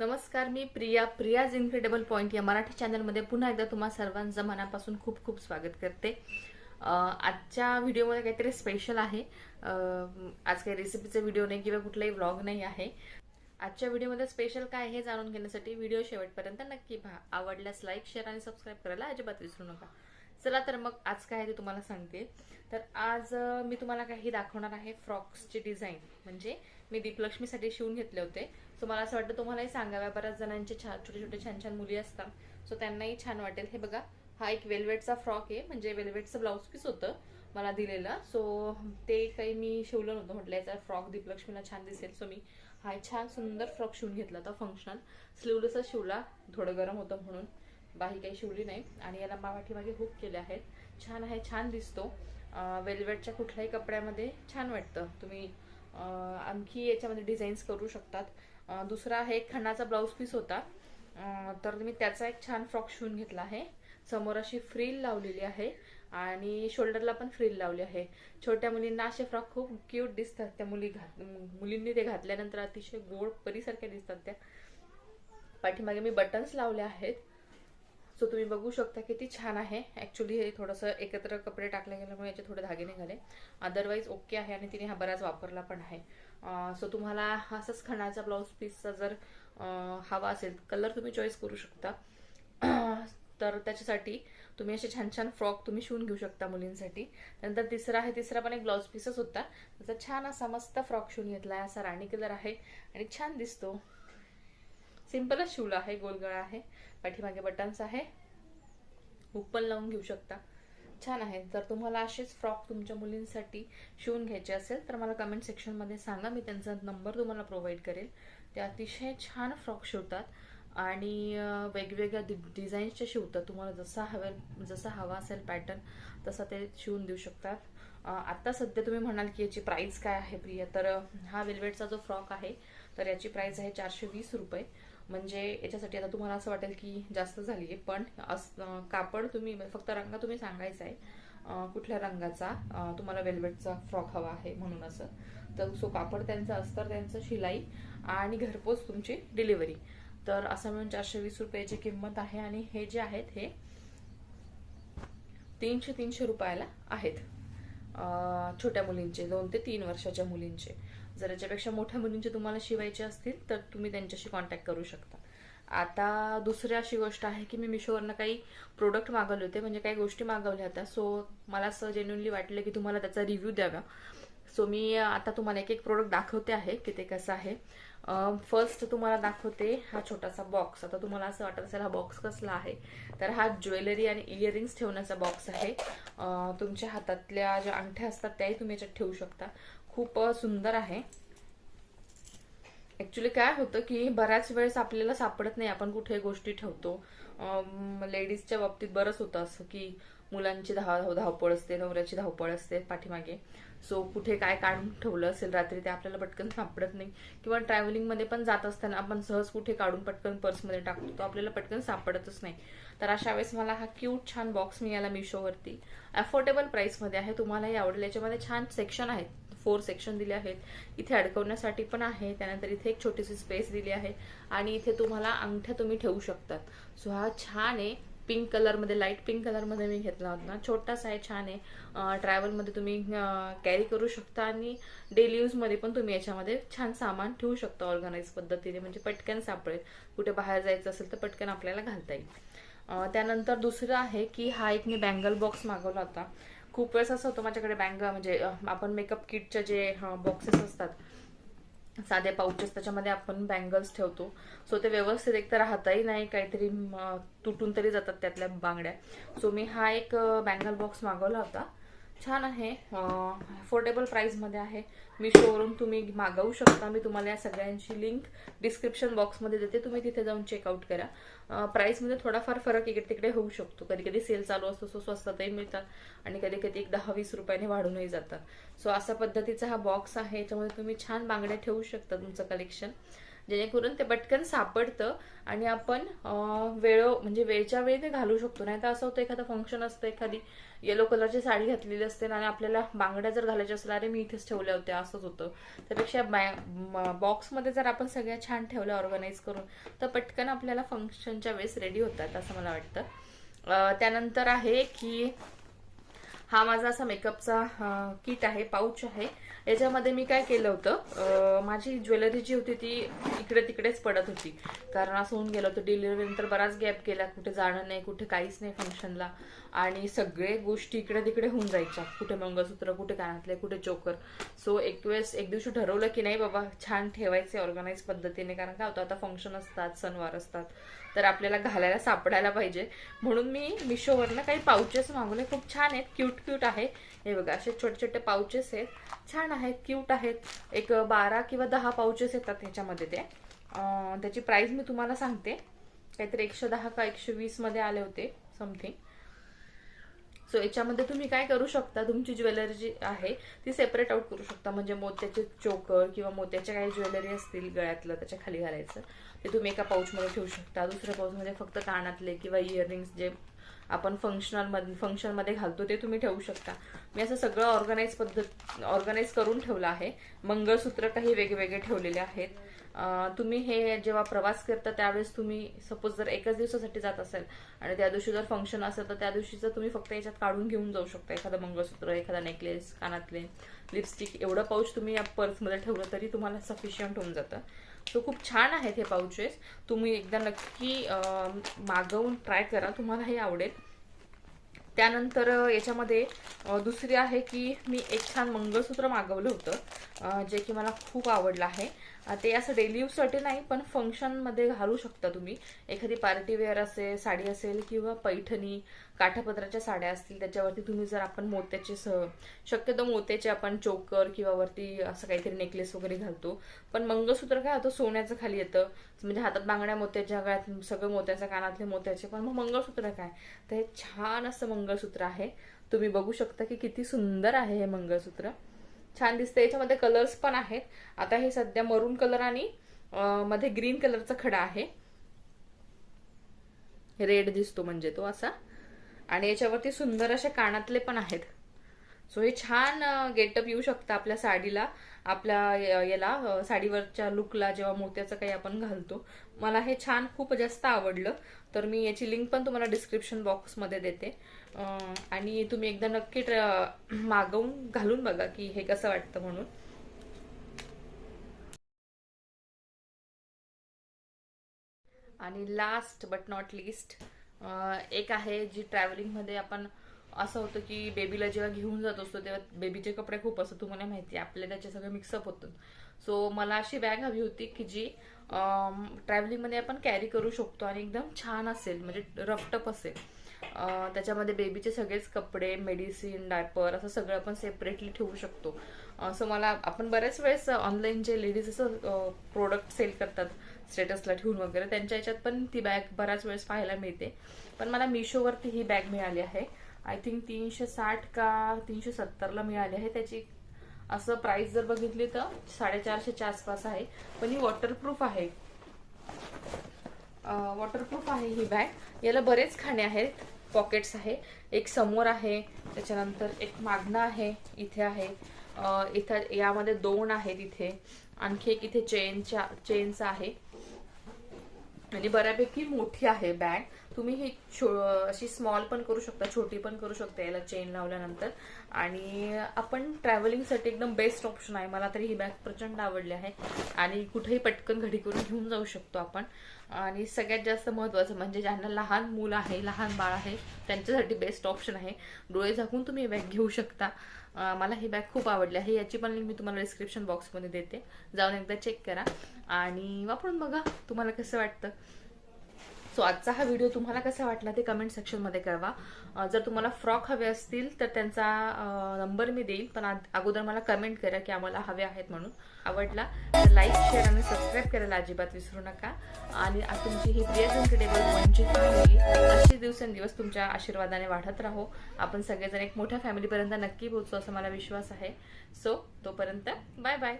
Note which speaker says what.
Speaker 1: नमस्कार मी Priya. Priya's incredible point या मराठी चॅनलमध्ये पुन्हा एकदा तुम्हा सर्वांचं मनापासून खूप खूप स्वागत करते. आजच्या व्हिडिओमध्ये काहीतरी स्पेशल आहे. आज काही रेसिपीचा व्हिडिओ नाही किंवा कुठलाही व्लॉग नाही आहे. आजच्या व्हिडिओमध्ये स्पेशल काय हे जाणून घेण्यासाठी व्हिडिओ शेवटपर्यंत नक्की पहा. आवडल्यास लाईक शेअर आणि सबस्क्राईब करायला अजिबात विसरू नका. चला तर मग आज काय आहे ते तुम्हाला सांगते. तर आज मी तुम्हाला काही दाखवणार आहे फ्रॉक्सची डिझाईन म्हणजे मी दीपलक्ष्मीसाठी शिवून घेतले होते. सो मला असं वाटतं तुम्हालाही सांगाव्या बऱ्याच जणांचे छान छोटे छोटे छान छान मुली असतात. सो त्यांनाही छान वाटेल. हे बघा हा एक वेल्वेटचा फ्रॉक आहे. म्हणजे वेल्वेटचं ब्लाऊज पीस होतं मला दिलेलं. सो ते काही मी शिवलं नव्हतं म्हटलं. याचा फ्रॉक दीपलक्ष्मीला छान दिसेल. सो मी हा छान सुंदर फ्रॉक शिवून घेतला होता फंक्शनल स्लीवलेसच शिवला. थोडं गरम होतं म्हणून. बाही काही शिवली नाही. आणि याला पाठीमागे हुक केले आहेत. छान आहे छान दिसतो. वेल्वेटच्या कुठल्याही कपड्यामध्ये छान वाटतं. तुम्ही आणखी याच्यामध्ये डिझाईन्स करू शकतात. दुसरा आहे एक खणाचा ब्लाऊज पीस होता. तर मी त्याचा एक छान फ्रॉक शिवून घेतला आहे. समोर अशी फ्रील लावलेली आहे आणि शोल्डरला पण फ्रील लावली आहे. छोट्या मुलींना असे फ्रॉक खूप क्यूट दिसतात. त्या मुली घात मुलींनी ते घातल्यानंतर अतिशय गोड परीसारख्या दिसतात त्या. पाठीमागे मी बटन्स लावले आहेत. सो तुम्ही बघू शकता किती छान आहे. ॲक्च्युली हे थोडंसं एकत्र कपडे टाकले गेल्यामुळे याचे थोडे धागे निघाले. अदरवाईज ओके आहे आणि तिने हा बराच वापरला पण आहे. सो तुम्हाला असंच खणाचा ब्लाऊज पीसचा जर हवा असेल कलर तुम्ही चॉईस करू शकता. तर त्याच्यासाठी तुम्ही असे छान छान फ्रॉक तुम्ही शिवून घेऊ शकता मुलींसाठी. नंतर तिसरा आहे तिसरा पण एक ब्लाऊज पीसच होता. त्याचा छान असा मस्त फ्रॉक शिवून घेतला आहे असा राणी कलर आहे आणि छान दिसतो. सिम्पलच शिवला आहे गोलगळा आहे. पाठीमागे बटन्स आहे. हुक पण लावून घेऊ शकता. छान आहे जर तुम्हाला असेच फ्रॉक तुमच्या मुलींसाठी शिवून घ्यायचे असेल तर मला कमेंट सेक्शनमध्ये सांगा. मी त्यांचा नंबर तुम्हाला प्रोव्हाइड करेल. ते अतिशय छान फ्रॉक शिवतात आणि वेगवेगळ्या डि डिझाईन्सचे शिवतात. तुम्हाला जसा हवेल जसा हवा असेल पॅटर्न तसा ते शिवून देऊ शकतात. आत्ता सध्या तुम्ही म्हणाल की याची प्राईस काय आहे प्रिया? तर हा वेल्वेटचा जो फ्रॉक आहे तर याची प्राईस आहे चारशे वीस रुपये. म्हणजे याच्यासाठी आता तुम्हाला असं वाटेल की जास्त झाली आहे पण अस कापड तुम्ही फक्त रंग तुम्ही सांगायचा आहे कुठल्या रंगाचा? तुम्हाला वेल्वेटचा फ्रॉक हवा आहे म्हणून असं. तर सो कापड त्यांचं अस्तर त्यांचं शिलाई आणि घरपोच तुमची डिलिव्हरी तर असं म्हणून चारशे वीस रुपयाची किंमत आहे आणि हे जे आहेत हे तीनशे तीनशे रुपयाला आहेत. छोट्या मुलींचे दोन ते तीन वर्षाच्या मुलींचे. जर याच्यापेक्षा मोठ्या मुलींचे तुम्हाला शिवायचे असतील तर तुम्ही त्यांच्याशी कॉन्टॅक्ट करू शकता. आता दुसरी अशी गोष्ट आहे की मी मिशोवरनं काही प्रोडक्ट मागवले होते म्हणजे काही गोष्टी मागवल्या होत्या. सो मला असं जेन्युनली वाटलं की तुम्हाला त्याचा रिव्ह्यू द्यावा. सो मी आता तुम्हाला एक एक प्रोडक्ट दाखवते आहे की ते कसं आहे. फर्स्ट तुम्हाला दाखवते हा छोटासा बॉक्स आता तुम्हाला असं वाटत असेल हा बॉक्स कसला आहे तर हा ज्वेलरी आणि इयरिंग्स ठेवण्याचा बॉक्स आहे. तुमच्या हातातल्या ज्या अंगठ्या असतात त्याही तुम्ही याच्यात ठेवू शकता. खूप सुंदर आहे. ऍक्च्युली काय होतं की बऱ्याच वेळेस आपल्याला सापडत नाही आपण कुठे गोष्टी ठेवतो. लेडीजच्या बाबतीत बरंच होतं असं की मुलांची धाव धावपळ असते नवऱ्याची धावपळ असते पाठीमागे. सो कुठे काय काढून ठेवलं असेल रात्री ते आपल्याला पटकन सापडत नाही. किंवा ट्रॅव्हलिंगमध्ये पण जात असताना आपण सहज कुठे काढून पटकन पर्समध्ये टाकतो तो आपल्याला पटकन सापडतच नाही. तर अशा वेळेस मला हा क्यूट छान बॉक्स मिळाला मिशोवरती अफोर्डेबल प्राईसमध्ये आहे तुम्हालाही आवडेल. याच्यामध्ये छान सेक्शन आहेत. फोर सेक्शन दिले आहेत. इथे अडकवण्यासाठी पण आहे. त्यानंतर इथे एक छोटीशी स्पेस दिली आहे. आणि इथे तुम्हाला अंगठ्या तुम्ही ठेवू शकतात. सो हा छान आहे. पिंक कलरमध्ये लाइट पिंक कलरमध्ये मी घेतला होता. छोटासा आहे छान आहे. ट्रॅव्हलमध्ये तुम्ही कॅरी करू शकता. आणि डेली यूजमध्ये पण तुम्ही याच्यामध्ये छान सामान ठेवू शकता ऑर्गनाईज पद्धतीने. म्हणजे पटकन सापडेल. कुठे बाहेर जायचं असेल तर पटकन आपल्याला घालता येईल. त्यानंतर दुसरं आहे की हा एक मी बँगल बॉक्स मागवला होता. खूप वेळेस असं होतं माझ्याकडे बँग म्हणजे आपण मेकअप किटचे जे बॉक्सेस असतात साधे पाऊचेस त्याच्यामध्ये आपण बँगल्स ठेवतो. सो ते व्यवस्थित एक तर राहताही नाही काहीतरी तुटून तरी जातात त्यातल्या बांगड्या. सो मी हा एक बँगल बॉक्स मागवला होता. छान आहे. अफोर्डेबल प्राईजमध्ये आहे. मी शोवरून तुम्ही मागवू शकता. मी तुम्हाला या सगळ्यांची लिंक डिस्क्रिप्शन बॉक्समध्ये देते. तुम्ही तिथे जाऊन चेकआउट करा. प्राईसमध्ये थोडाफार फरक इकडे तिकडे होऊ शकतो. कधी कधी सेल चालू असतो सो स्वस्तातही मिळतात आणि कधी कधी एक दहा वीस रुपयाने वाढूनही जातात. सो अशा पद्धतीचा हा बॉक्स आहे. याच्यामध्ये तुम्ही छान बांगड्या ठेवू शकता तुमचं कलेक्शन जेणेकरून ते पटकन सापडतं आणि आपण वेळो वेळ म्हणजे वेळच्या वेळी ते घालू शकतो. नाही तर असं होतं एखादं फंक्शन असतं एखादी येलो कलरची साडी घातलेली असते आणि आपल्याला बांगड्या जर घालायच्या असल्या अरे मी इथेच ठेवल्या होत्या असंच होतं. त्यापेक्षा बॉक्समध्ये जर आपण सगळ्या छान ठेवल्या ऑर्गनाईज करून तर पटकन आपल्याला फंक्शनच्या वेळेस रेडी होतात असं मला वाटतं. त्यानंतर आहे की हा माझा असा मेकअपचा किट आहे पाऊच आहे. याच्यामध्ये मी काय केलं होतं माझी ज्वेलरी जी होती ती इकडे तिकडेच पडत होती. कारण असं होऊन गेलं होतं डिलिव्हरी नंतर बराच गॅप केला कुठे जाणं नाही कुठे काहीच नाही फंक्शनला आणि सगळे गोष्टी इकडे तिकडे होऊन जायच्या. कुठे मंगळसूत्र कुठे कानातले कुठे चोकर. सो एक वेळेस एक दिवशी ठरवलं की नाही बाबा छान ठेवायचे ऑर्गनाईज पद्धतीने. कारण काय होतं आता फंक्शन असतात सणवार असतात. तर आपल्याला घालायला सापडायला पाहिजे. म्हणून मी मिशोवरनं काही पाऊचेस मागवले. खूप छान आहेत. क्यूट क्यूट आहे हे बघा असे छोटे छोटे पाऊचेस आहेत. छान आहेत क्यूट आहेत. एक बारा किंवा दहा पाऊचेस येतात ह्याच्यामध्ये ते. त्याची प्राईस मी तुम्हाला सांगते. काहीतरी एकशे दहा का एकशे वीसमध्ये आले होते समथिंग सो याच्यामध्ये तुम्ही काय करू शकता? तुमची ज्वेलरी जी आहे ती सेपरेट आउट करू शकता. म्हणजे मोत्याचे चोकर किंवा मोत्याच्या काही ज्वेलरी असतील गळ्यातलं त्याच्याखाली घालायचं. ते तुम्ही एका पाऊचमध्ये ठेवू शकता. दुसऱ्या पाऊचमध्ये फक्त कानातले किंवा इयरिंग्स जे आपण फंक्शनल फंक्शनमध्ये घालतो ते तुम्ही ठेवू शकता. मी असं सगळं ऑर्गनाईज पद्धत ऑर्गनाईज करून ठेवलं आहे. मंगळसूत्र काही वेगवेगळे ठेवलेले आहेत. तुम्ही हे जेव्हा प्रवास करता त्यावेळेस तुम्ही सपोज जर एकाच दिवसासाठी जात असेल आणि त्या दिवशी जर फंक्शन असेल तर त्या दिवशीचं तुम्ही फक्त याच्यात काढून घेऊन जाऊ शकता. एखादं मंगळसूत्र एखादा नेकलेस कानातले लिपस्टिक एवढं पाऊच तुम्ही या पर्समध्ये ठेवलं तरी तुम्हाला सफिशियंट होऊन जातं. सो खूप छान आहेत हे पाऊचेस तुम्ही एकदा नक्की मागवून ट्राय करा. तुम्हाला हे आवडेल. त्यानंतर याच्यामध्ये दुसरी आहे की मी एक छान मंगळसूत्र मागवलं होतं जे की मला खूप आवडलं आहे. ते असं डेली यूजसाठी नाही पण फंक्शनमध्ये घालू शकता तुम्ही. एखादी पार्टी वेअर असेल साडी असेल किंवा पैठणी काठापत्राच्या साड्या असतील त्याच्यावरती तुम्ही जर आपण मोत्याचे स शक्यतो मोत्याचे आपण चोकर किंवा वरती असं काहीतरी नेकलेस वगैरे घालतो. पण मंगळसूत्र काय होतं सोन्याचं खाली येतं. म्हणजे हातात बांगड्या मोत्याच्या गळ्यात सगळं मोत्याच्या कानातले मोत्याचे पण मग मंगळसूत्र काय? तर हे छान असं मंगळसूत्र आहे. तुम्ही बघू शकता की किती सुंदर आहे हे मंगळसूत्र. छान दिसतं याच्यामध्ये कलर्स पण आहेत. आता हे सध्या मरून कलर आणि मध्ये ग्रीन कलरचा खडा आहे. रेड दिसतो म्हणजे तो असा. आणि याच्यावरती सुंदर असे कानातले पण आहेत. सो हे छान गेटअप येऊ शकतं आपल्या साडीला. आपल्या याला साडीवरच्या लुकला जेव्हा मोत्याचं काही आपण घालतो. मला हे छान खूप जास्त आवडलं. तर मी याची लिंक पण तुम्हाला डिस्क्रिप्शन बॉक्समध्ये देते. आणि तुम्ही एकदा नक्की मागवून घालून बघा की हे कसं वाटतं म्हणून. आणि लास्ट बट नॉट लिस्ट एक आहे जी ट्रॅव्हलिंगमध्ये आपण असं होतं की बेबीला जेव्हा घेऊन जात असतो तेव्हा बेबीचे कपडे खूप असतात. तुम्हाला माहिती आहे आपले त्याचे सगळे मिक्सअप होतं सो मला अशी बॅग हवी होती की जी ट्रॅव्हलिंगमध्ये आपण कॅरी करू शकतो आणि एकदम छान असेल म्हणजे रफटप असेल. त्याच्यामध्ये बेबीचे सगळेच कपडे मेडिसिन डायपर असं सगळं आपण सेपरेटली ठेवू शकतो. सो मला आपण बऱ्याच वेळेस ऑनलाईन जे लेडीज असं प्रोडक्ट सेल करतात स्टेटसला ठेवून वगैरे त्यांच्या याच्यात पण ती बॅग बऱ्याच वेळेस पाहायला मिळते. पण मला मिशोवरती ही बॅग मिळाली आहे. आय थिंक तीनशे साठ का तीनशे सत्तरला मिळाली आहे. त्याची असं प्राइस जर बघितली तर साडेचारशेच्या आसपास आहे. पण ही वॉटरप्रूफ आहे. वॉटरप्रूफ आहे ही बॅग याला बरेच खाणे आहेत. पॉकेट्स आहे. एक समोर आहे. त्याच्यानंतर एक मागणं आहे. इथे आहे. इथं यामध्ये दोन आहेत इथे. आणखी एक इथे चेनच्या चेनचा आहे. आणि बऱ्यापैकी मोठी आहे बॅग तुम्ही ही छो- अशी स्मॉल पण करू शकता छोटी पण करू शकता याला चेन लावल्यानंतर. आणि आपण ट्रॅव्हलिंगसाठी एकदम बेस्ट ऑप्शन आहे. मला तरी ही बॅग प्रचंड आवडली आहे. आणि कुठेही पटकन घडी करून घेऊन जाऊ शकतो आपण. आणि सगळ्यात जास्त महत्त्वाचं म्हणजे ज्यांना लहान मूल आहे लहान बाळ आहे त्यांच्यासाठी बेस्ट ऑप्शन आहे. डोळे झाकून तुम्ही ही बॅग घेऊ शकता. मला ही बॅग खूप आवडली आहे. याची पण लिंक मी तुम्हाला डिस्क्रिप्शन बॉक्समध्ये देते. जाऊन एकदा चेक करा. आणि वापरून बघा तुम्हाला कसं वाटतं? सो आजचा हा व्हिडिओ तुम्हाला कसा वाटला ते कमेंट सेक्शनमध्ये कळवा. जर तुम्हाला फ्रॉक हवे असतील तर त्यांचा नंबर मी देईल. पण अगोदर मला कमेंट करा की आम्हाला हवे आहेत म्हणून. आवडला तर लाईक शेअर आणि सबस्क्राईब करायला अजिबात विसरू नका. आणि तुमची ही प्रिय म्हणजे पॉईंटची फॅमिली अशी दिवसेंदिवस तुमच्या आशीर्वादाने वाढत राहो. आपण सगळेजण एक मोठ्या फॅमिलीपर्यंत नक्की पोहोचू असा मला विश्वास आहे. सो तोपर्यंत बाय बाय